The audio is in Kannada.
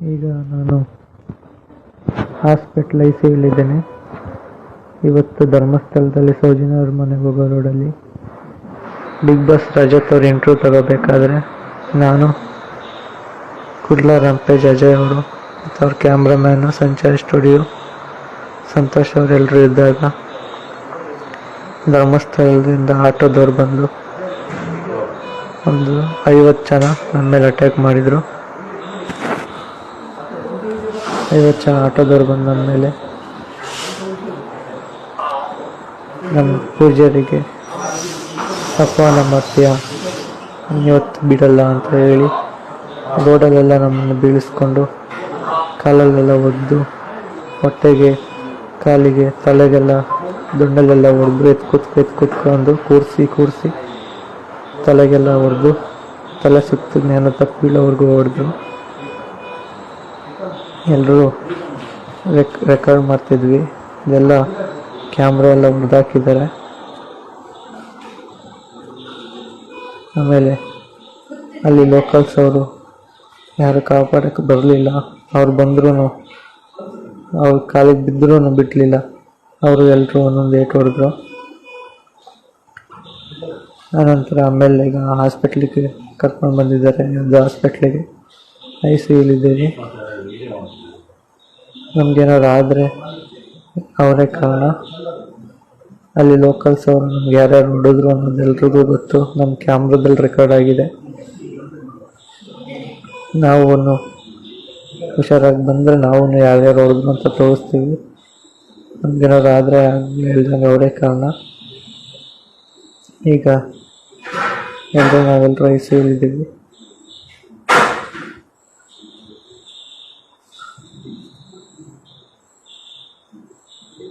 ಈಗ ನಾನು ಹಾಸ್ಪಿಟ್ಲ್ ಐ ಸಿಯಲ್ಲಿದ್ದೇನೆ ಇವತ್ತು ಧರ್ಮಸ್ಥಳದಲ್ಲಿ ಸೌಜಿನ ಅವ್ರ ಮನೆಗೆ ಹೋಗೋ ರೋಡಲ್ಲಿ ಬಿಗ್ ಬಾಸ್ ರಜತ್ ಅವ್ರ ಇಂಟ್ರ್ಯೂ ತಗೋಬೇಕಾದ್ರೆ ನಾನು ಕುಡ್ಲ ರಂಪೇಜ್ ಅಜಯ್ ಅವರು ಮತ್ತು ಅವ್ರ ಕ್ಯಾಮ್ರಾಮ್ಯಾನು ಸಂಚಾರಿ ಸ್ಟುಡಿಯೋ ಸಂತೋಷ್ ಅವರೆಲ್ಲರೂ ಇದ್ದಾಗ ಧರ್ಮಸ್ಥಳದಿಂದ ಆಟೋದವ್ರು ಬಂದು ಒಂದು ಐವತ್ತು ಜನ ನನ್ನ ಮೇಲೆ ಅಟ್ಯಾಕ್ ಮಾಡಿದರು. ಐವತ್ತು ಜನ ಆಟೋದವ್ರು ಬಂದು ನನ್ನ ಮೇಲೆ. ನಮ್ಮ ಪೂಜಾರಿಗೆ ಅಪಮಾನ ಮಾಡ್ತೀಯಾ ಇವತ್ತು ಬಿಡಲ್ಲ ಅಂತ ಹೇಳಿ ರೋಡಲ್ಲೆಲ್ಲ ನಮ್ಮನ್ನು ಬೀಳಿಸ್ಕೊಂಡು ಕಾಲಲ್ಲೆಲ್ಲ ಒದ್ದು ಹೊಟ್ಟೆಗೆ, ಕಾಲಿಗೆ, ತಲೆಗೆಲ್ಲ ದುಂಡಲ್ಲೆಲ್ಲ ಹೊಡೆದು ಎತ್ ಕುತ್ಕು ಎತ್ ಕುತ್ಕೊಂಡು ಕೂರಿಸಿ ಕೂರಿಸಿ ತಲೆಗೆಲ್ಲ ಹೊಡೆದು ತಲೆ ಸುತ್ತ ಜ್ಞಾನ ತಪ್ಪು ಬೀಳೋವರೆಗೂ ಹೊಡೆದ್ರು ಎಲ್ಲರೂ ರೆಕ್ ರೆಕಾರ್ಡ್ ಮಾಡ್ತಿದ್ವಿ. ಇದೆಲ್ಲ ಕ್ಯಾಮ್ರಾ ಎಲ್ಲ ಹೊಡೆದಾಕಿದ್ದಾರೆ ಆಮೇಲೆ ಅಲ್ಲಿ ಲೋಕಲ್ಸ್ ಅವರು ಯಾರು ಕಾಪಾಡೋಕ್ಕೆ ಬರಲಿಲ್ಲ. ಅವ್ರು ಬಂದ್ರೂ ಅವ್ರ ಕಾಲಿಗೆ ಬಿದ್ದರೂ ಬಿಡಲಿಲ್ಲ ಅವರು ಎಲ್ಲರೂ ಒಂದೊಂದು ಏಟ್ ಹೊಡೆದ್ರು. ಆನಂತರ ಆಮೇಲೆ ಈಗ ಹಾಸ್ಪಿಟ್ಲಿಗೆ ಕರ್ಕೊಂಡು ಬಂದಿದ್ದಾರೆ, ಒಂದು ಹಾಸ್ಪಿಟ್ಲಿಗೆ ಐ ಸಿ ಯುಲಿದ್ದೀವಿ ನಮಗೇನಾದ್ರು ಆದರೆ ಅವರೇ ಕಾರಣ. ಅಲ್ಲಿ ಲೋಕಲ್ಸ್ ಅವರು ನಮ್ಗೆ ಯಾರ್ಯಾರು ನೋಡಿದ್ರು ಅನ್ನೋದು ಎಲ್ರಿಗೂ ಗೊತ್ತು. ನಮ್ಮ ಕ್ಯಾಮ್ರಾದಲ್ಲಿ ರೆಕಾರ್ಡ್ ಆಗಿದೆ. ನಾವು ಹುಷಾರಾಗಿ ಬಂದರೆ ನಾವು ಯಾರ್ಯಾರು ಹೊಡೆದ್ರು ಅಂತ ತೋರಿಸ್ತೀವಿ. ನಮ್ಗೇನಾದ್ರು ಆದರೆ ಹೇಳ್ದಂಗೆ ಅವರೇ ಕಾರಣ. ಈಗ ಎಲ್ಲರೂ ನಾವೆಲ್ಲರೂ ಐ ಸಿ ಯುಲಿದ್ದೀವಿ